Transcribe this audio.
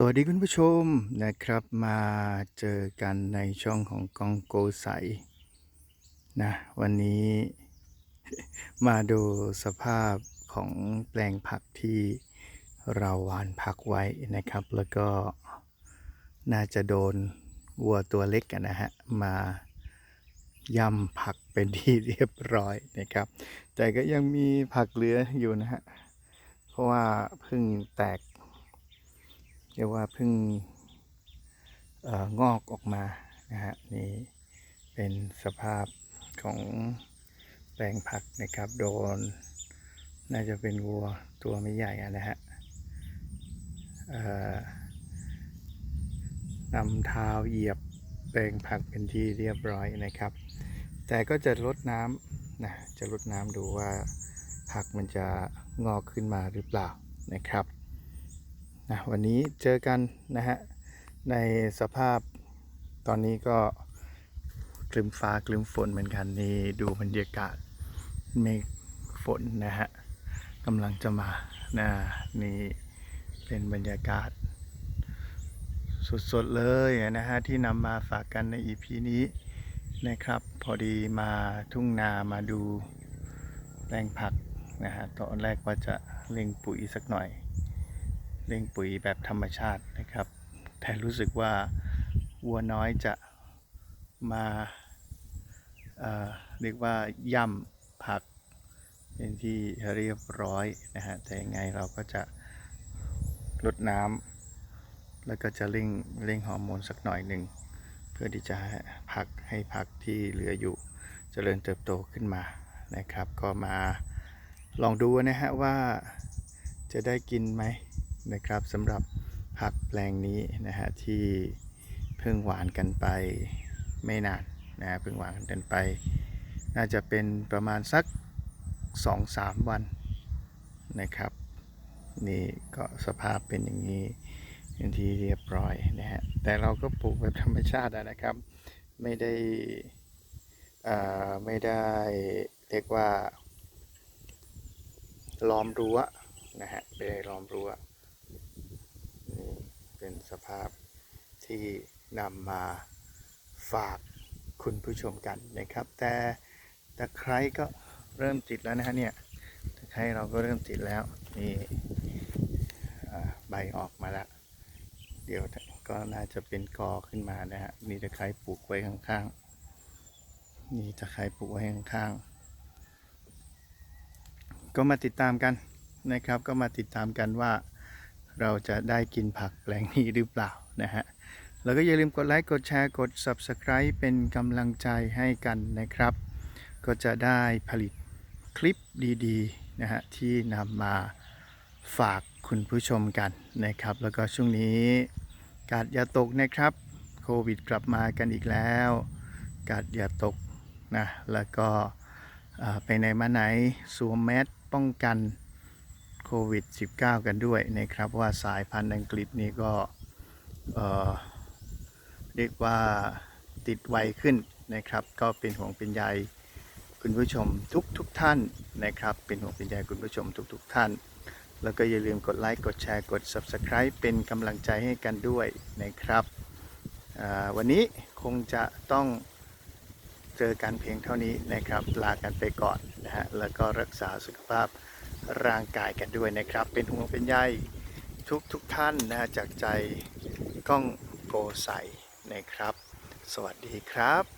สวัสดีคุณผู้ชมนะครับมาเจอกันในช่องของกองโกใสนะวันนี้มาดูสภาพของแปลงผักที่เราหวานผักไว้นะครับ แล้วก็น่าจะโดนวัวตัวเล็กอะนะฮะ มาย่ำผักเป็นที่เรียบร้อยนะครับ แต่ก็ยังมีผักเหลืออยู่นะฮะ เพราะว่าเพิ่งแตก เรียกว่าเพิ่งอองอกออกมานะฮะนี่เป็นสภาพของแปลงผักนะครับโดน น่าจะเป็นวัวตัวไม่ใหญ่นะฮะนำเท้าเหยียบแปลงผักเป็นที่เรียบร้อยนะครับ แต่ก็จะลดน้ำนะจะลดน้ำดูว่าผักมันจะงอกขึ้นมาหรือเปล่านะครับ นะวันนี้เจอกันนะฮะในสภาพตอนนี้ก็คลึมฟ้าคลึมฝนเหมือนกันนี่ดูบรรยากาศเมฆฝนนะฮะกำลังจะมานะนี่เป็นบรรยากาศสดๆเลยนะฮะที่นำมาฝากกันใน EP นี้นะครับ พอดีมาทุ่งนามาดูแปลงผักนะฮะตอนแรกว่าจะเล็งปุ๋ยสักหน่อย เร่งปุ๋ยแบบธรรมชาตินะครับ แต่รู้สึกว่าวัวน้อยจะมาเเรียกว่าย่ำผักเป็นที่เรียบร้อยนะฮะแต่ยังไงเราก็จะลดน้ำแล้วก็จะเร่งเร่งฮอร์โมนสักหน่อยหนึ่งเพื่อที่จะผักให้ผักที่เหลืออยู่เจริญเติบโตขึ้นมานะครับ ก็มาลองดูนะฮะว่าจะได้กินไหม นะครับสำหรับผักแปลงนี้นะฮะที่เพิ่งหวานกันไปไม่นานนะฮะเพิ่งหวานกันไป น่าจะเป็นประมาณสัก 2-3 วันนะครับ นี่ก็สภาพเป็นอย่างนี้เป็นที่เรียบร้อยนะฮะแต่เราก็ปลูกแบบธรรมชาตินะครับ ไม่ได้อ่าไม่ได้เรียกว่าล้อมรั้วนะฮะไม่ได้ล้อมรั้ว นี่เป็นสภาพที่นำมาฝากคุณผู้ชมกันนะครับ แต่ตะไคร้ก็เริ่มติดแล้วนะฮะเนี่ยตะไคร้เราก็เริ่มติดแล้วนี่ใบออกมาแล้วเดี๋ยวก็น่าจะเป็นกอขึ้นมานะฮะมีตะไคร้ปลูกไว้ข้างๆนี่ตะไคร้ปลูกไว้ข้างๆก็มาติดตามกันนะครับ ก็มาติดตามกันว่า เราจะได้กินผักแปลงนี้หรือเปล่านะฮะแล้วก็อย่าลืมกดไลค์กดแชร์กด Subscribe เป็นกำลังใจให้กันนะครับ ก็จะได้ผลิตคลิปดีๆนะฮะที่นำมาฝากคุณผู้ชมกันนะครับ แล้วก็ช่วงนี้กาดอย่าตกนะครับโควิดกลับมากันอีกแล้ว กาดอย่าตกนะแล้วก็ไปไหนมาไหนสวมแมสป้องกัน โควิด -19 กันด้วยนะครับว่าสายพันธุ์อังกฤษนี่ก็เเรียกว่าติดไวขึ้นนะครับ ก็เป็นห่วงเป็นใยคุณผู้ชมทุกทุกท่านนะครับ เป็นห่วงเป็นใยคุณผู้ชมทุกทุกท่าน แล้วก็อย่าลืมกดไลค์กดแชร์กด Subscribe เป็นกำลังใจให้กันด้วยนะครับวันนี้คงจะต้องเจอกันเพียงเท่านี้นะครับ ลากันไปก่อนนะฮะแล้วก็รักษาสุขภาพ ร่างกายกันด้วยนะครับ เป็นห่วงเป็นใยทุกทุกท่านนะจากใจก้องโกใสนะครับ สวัสดีครับ